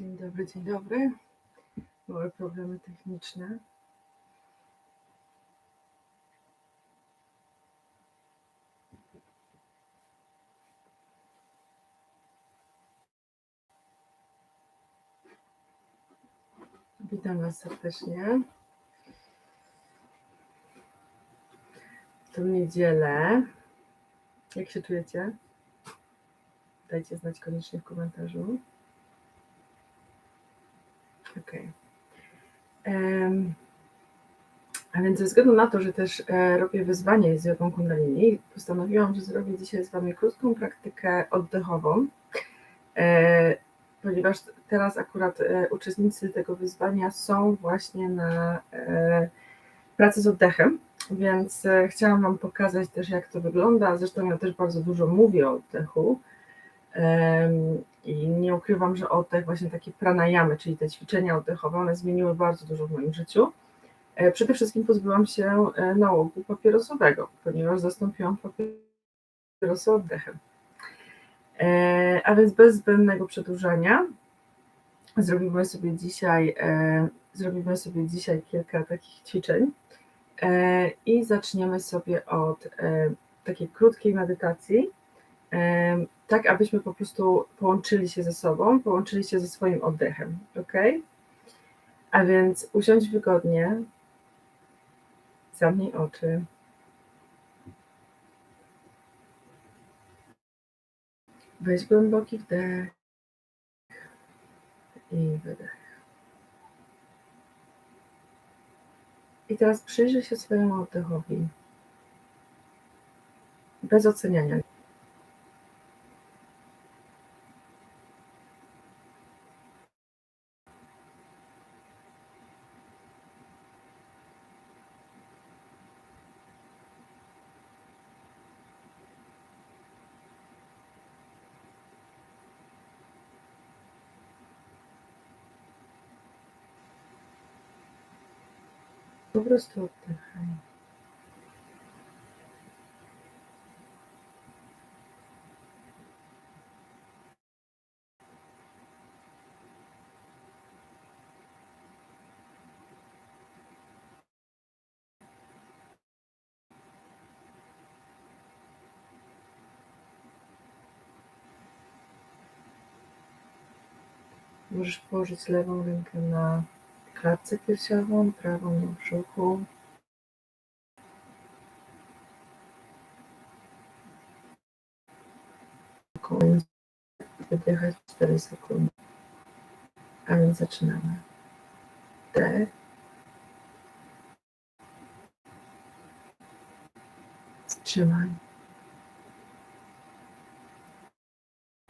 Dzień dobry, dzień dobry. Małe problemy techniczne. Witam Was serdecznie. W tę niedzielę. Jak się czujecie? Dajcie znać koniecznie w komentarzu. A więc ze względu na to, że też e, robię wyzwanie z jogą kundalini, postanowiłam, że zrobię dzisiaj z Wami krótką praktykę oddechową, e, ponieważ teraz akurat e, uczestnicy tego wyzwania są właśnie na pracy z oddechem, więc chciałam Wam pokazać też, jak to wygląda. Zresztą ja też bardzo dużo mówię o oddechu. I nie ukrywam, że oddech, właśnie takie pranayamy, czyli te ćwiczenia oddechowe, one zmieniły bardzo dużo w moim życiu. E, Przede wszystkim pozbyłam się e, nałogu papierosowego, ponieważ zastąpiłam papierosy oddechem. E, A więc bez zbędnego przedłużania zrobimy sobie dzisiaj, zrobimy sobie dzisiaj kilka takich ćwiczeń i zaczniemy sobie od takiej krótkiej medytacji, tak abyśmy po prostu połączyli się ze sobą, połączyli się ze swoim oddechem, ok? A więc usiądź wygodnie, zamknij oczy. Weź głęboki wdech i wydech. I teraz przyjrzyj się swojemu oddechowi, bez oceniania. Po prostu oddychaj. Możesz położyć lewą rękę na klatce piersiową, prawą na brzuchu. Wydychać 4 sekundy. A więc zaczynamy. Wdech. Wstrzymaj.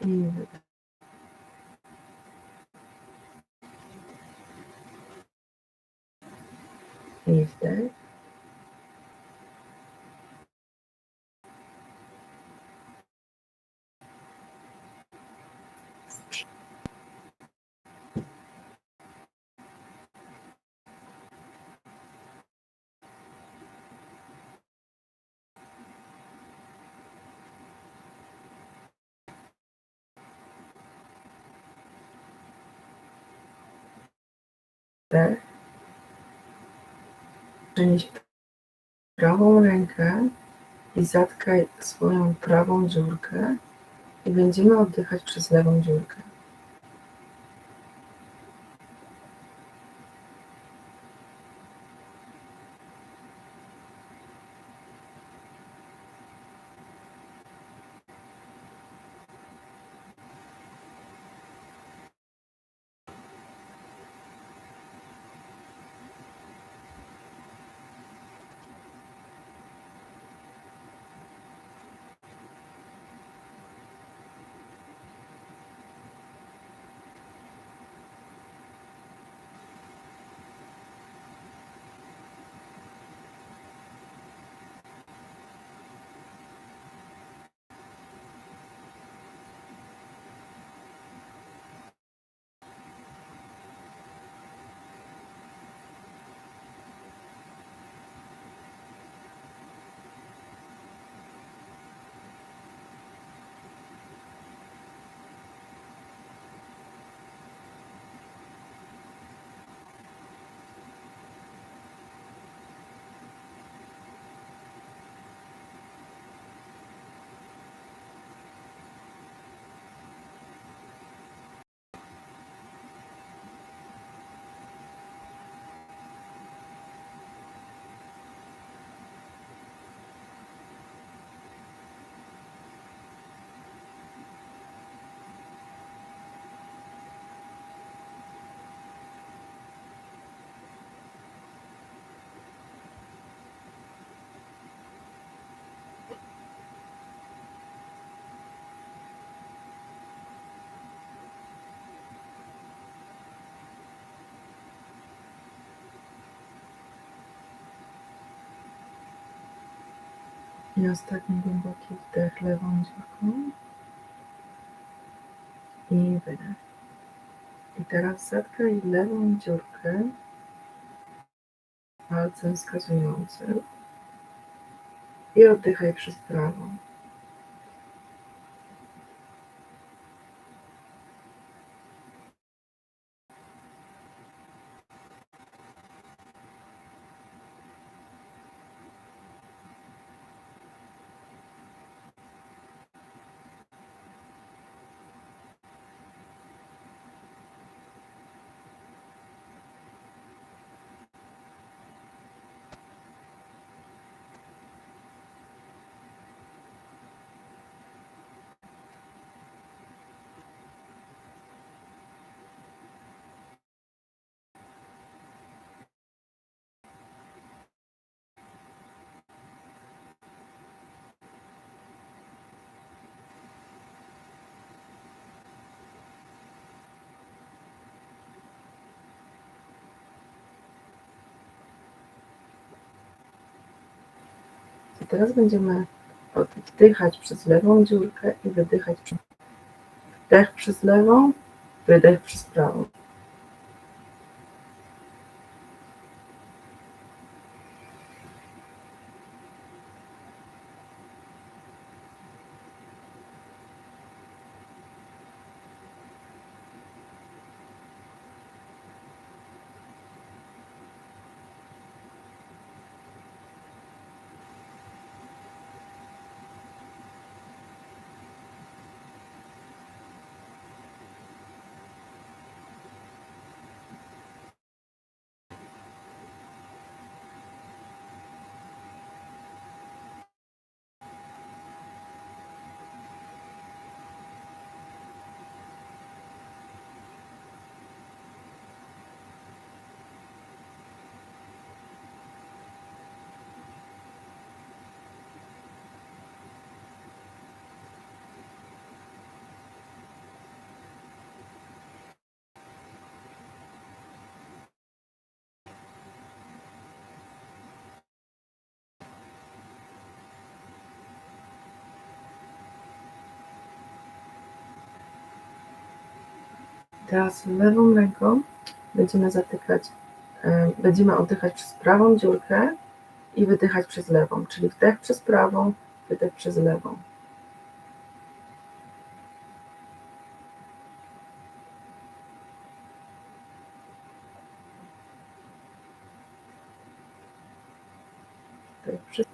I wydech. I wdech. Przenieś prawą rękę i zatkaj swoją prawą dziurkę i będziemy oddychać przez lewą dziurkę. I ostatni głęboki wdech lewą dziurką. I wydech. I teraz zatkaj lewą dziurkę palcem wskazującym i oddychaj przez prawą. I teraz będziemy wdychać przez lewą dziurkę i wydychać przez wdech przez lewą, wydech przez prawą. Teraz lewą ręką będziemy zatykać, e, będziemy oddychać przez prawą dziurkę i wydychać przez lewą, czyli wdech przez prawą, wydech przez lewą. Wdech przez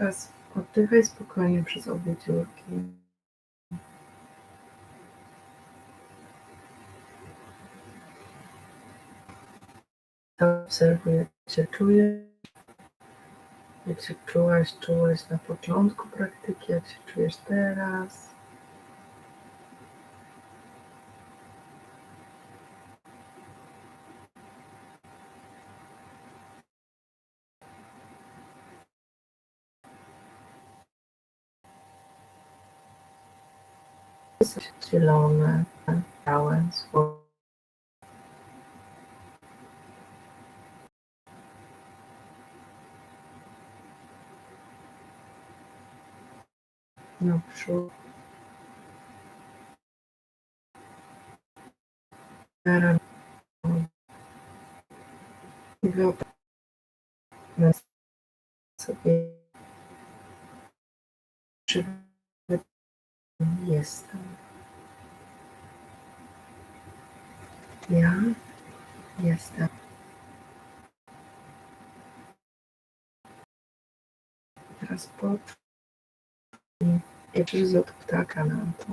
Teraz oddychaj spokojnie przez obie dziurki. Obserwuj, jak się czujesz, jak się czułaś, czułaś na początku praktyki, jak się czujesz teraz. zielone, białe, złote. Na przód. Wyobrazenie. Teraz poczuj, jak zlot ptaka na to.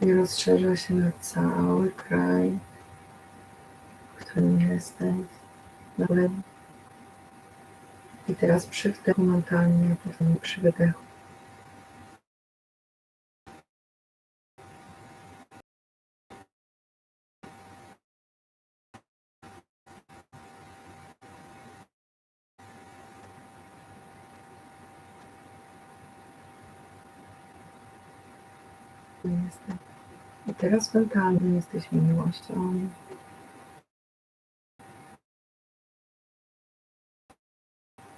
I rozszerza się na cały kraj, w którym jesteś. Na lewo. I teraz przy wdechu mentalnie, potem przy wydechu. Jestem. I teraz mentalnie jesteś miłością.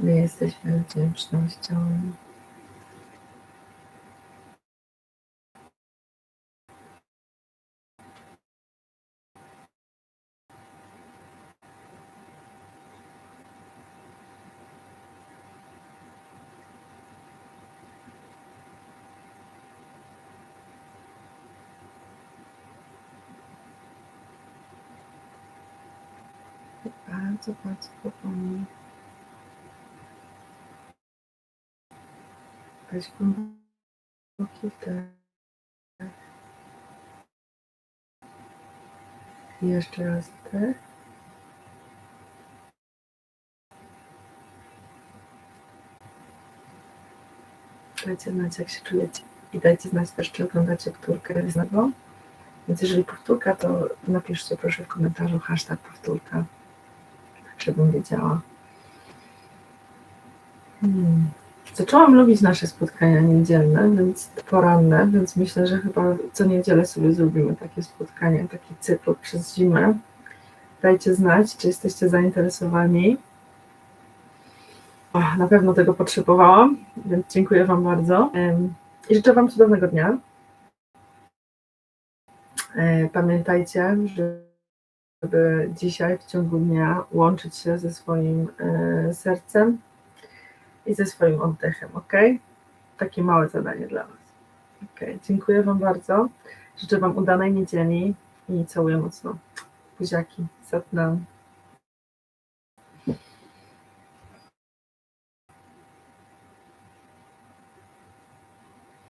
My jesteśmy wdzięcznością. Bardzo, bardzo powolnie. Weź głęboki wdech. I jeszcze raz wdech. Dajcie znać, jak się czujecie. I dajcie znać też, czy oglądacie powtórkę znowu. Więc jeżeli powtórka, to napiszcie proszę w komentarzu hashtag powtórka, żebym wiedziała. Hmm. Zaczęłam lubić nasze spotkania niedzielne, więc poranne, więc myślę, że chyba co niedzielę sobie zrobimy takie spotkania, taki cykl przez zimę. Dajcie znać, czy jesteście zainteresowani. O, na pewno tego potrzebowałam, więc dziękuję Wam bardzo. I życzę Wam cudownego dnia. E, Pamiętajcie, żeby dzisiaj w ciągu dnia łączyć się ze swoim e, sercem i ze swoim oddechem, ok? Takie małe zadanie dla Was. Ok, dziękuję Wam bardzo. Życzę Wam udanej niedzieli i całuję mocno. Buziaki, satnam.